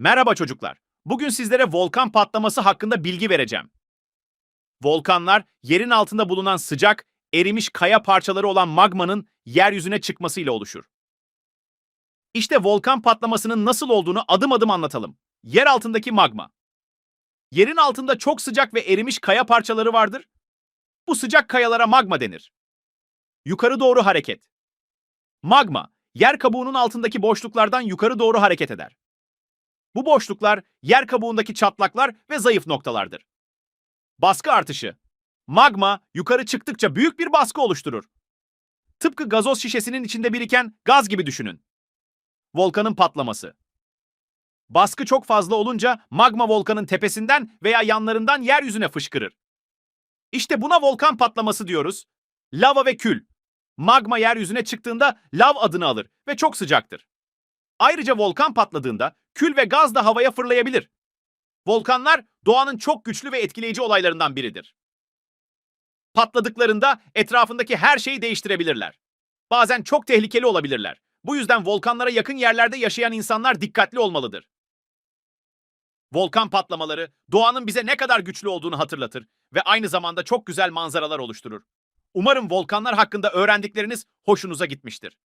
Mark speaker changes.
Speaker 1: Merhaba çocuklar. Bugün sizlere volkan patlaması hakkında bilgi vereceğim. Volkanlar, yerin altında bulunan sıcak, erimiş kaya parçaları olan magmanın yeryüzüne çıkmasıyla oluşur. İşte volkan patlamasının nasıl olduğunu adım adım anlatalım. Yer altındaki magma. Yerin altında çok sıcak ve erimiş kaya parçaları vardır. Bu sıcak kayalara magma denir. Yukarı doğru hareket. Magma, yer kabuğunun altındaki boşluklardan yukarı doğru hareket eder. Bu boşluklar yer kabuğundaki çatlaklar ve zayıf noktalardır. Baskı artışı. Magma yukarı çıktıkça büyük bir baskı oluşturur. Tıpkı gazoz şişesinin içinde biriken gaz gibi düşünün. Volkanın patlaması. Baskı çok fazla olunca magma volkanın tepesinden veya yanlarından yeryüzüne fışkırır. İşte buna volkan patlaması diyoruz. Lava ve kül. Magma yeryüzüne çıktığında lav adını alır ve çok sıcaktır. Ayrıca volkan patladığında kül ve gaz da havaya fırlayabilir. Volkanlar doğanın çok güçlü ve etkileyici olaylarından biridir. Patladıklarında etrafındaki her şeyi değiştirebilirler. Bazen çok tehlikeli olabilirler. Bu yüzden volkanlara yakın yerlerde yaşayan insanlar dikkatli olmalıdır. Volkan patlamaları doğanın bize ne kadar güçlü olduğunu hatırlatır ve aynı zamanda çok güzel manzaralar oluşturur. Umarım volkanlar hakkında öğrendikleriniz hoşunuza gitmiştir.